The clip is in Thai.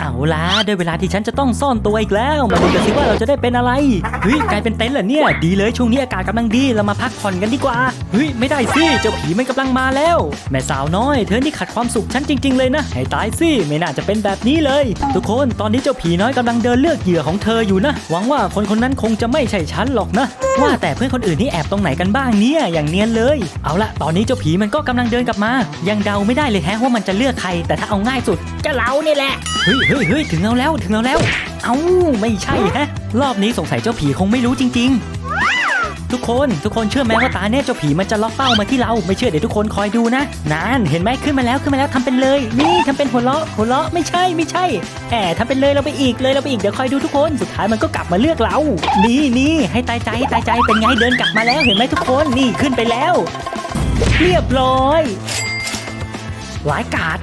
เอาละได้เวลาที่ฉันจะต้องซ่อนตัวอีกแล้ว มาดูกันสิว่าเราจะได้เป็นอะไรเฮ้ยกลายเป็นเต็นท์เหรอเนี่ย ดีเลยช่วงนี้อากาศกำลังดีเรามาพักผ่อนกันดีกว่าเฮ้ยไม่ได้สิเจ้าผีมันกำลังมาแล้ว แม่สาวน้อย เธอนี่ขัดความสุขฉันจริง ๆเลยนะให้ตายสิไม่น่าจะเป็นแบบนี้เลย ทุกคนตอนนี้เจ้าผีน้อยกำลังเดินเลือกเหยื่อของเธออยู่นะ หวังว่าคนคนนั้นคงจะไม่ใช่ฉันหรอกนะ ว่าแต่เพื่อนคนอื่นนี่แอบตรงไหนกันบ้างเนี่ยอย่างเนียนเลย เอาละตอนนี้เจ้าผีมันก็กำลังเดินกลับมา ยังเดาไม่ได้เลยแฮะว่ามันจะเลือกใคร แต่ถ้าเอาง่ายสุดก็เรานี่แหละเฮ้ยเฮ้ยเฮ้ยถึงเราแล้วถึงเราแล้ว เอ้าไม่ใช่ฮะ รอบนี้สงสัยเจ้าผีคงไม่รู้จริง ๆ ทุกคนทุกคนเชื่อไหมว่าตาเนี่ยเจ้าผีมันจะล็อกเป้ามาที่เราไม่เชื่อเดี๋ยวทุกคนคอยดูนะนานเห็นไหมขึ้นมาแล้วขึ้นมาแล้วทำเป็นเลย นี่ทำเป็นหัวเราะหัวเราะไม่ใช่ไม่ใช่แอบทำเป็นเลยเราไปอีกเลยเราไปอีกเดี๋ยวคอยดูทุกคนสุดท้ายมันก็กลับมาเลือกเรา นี่นี่ให้ตายใจตายใจเป็นไงเดินกลับมาแล้วเห็นไหมทุกคนนี่ขึ้นไปแล้ว เรียบร้อยหลายกาด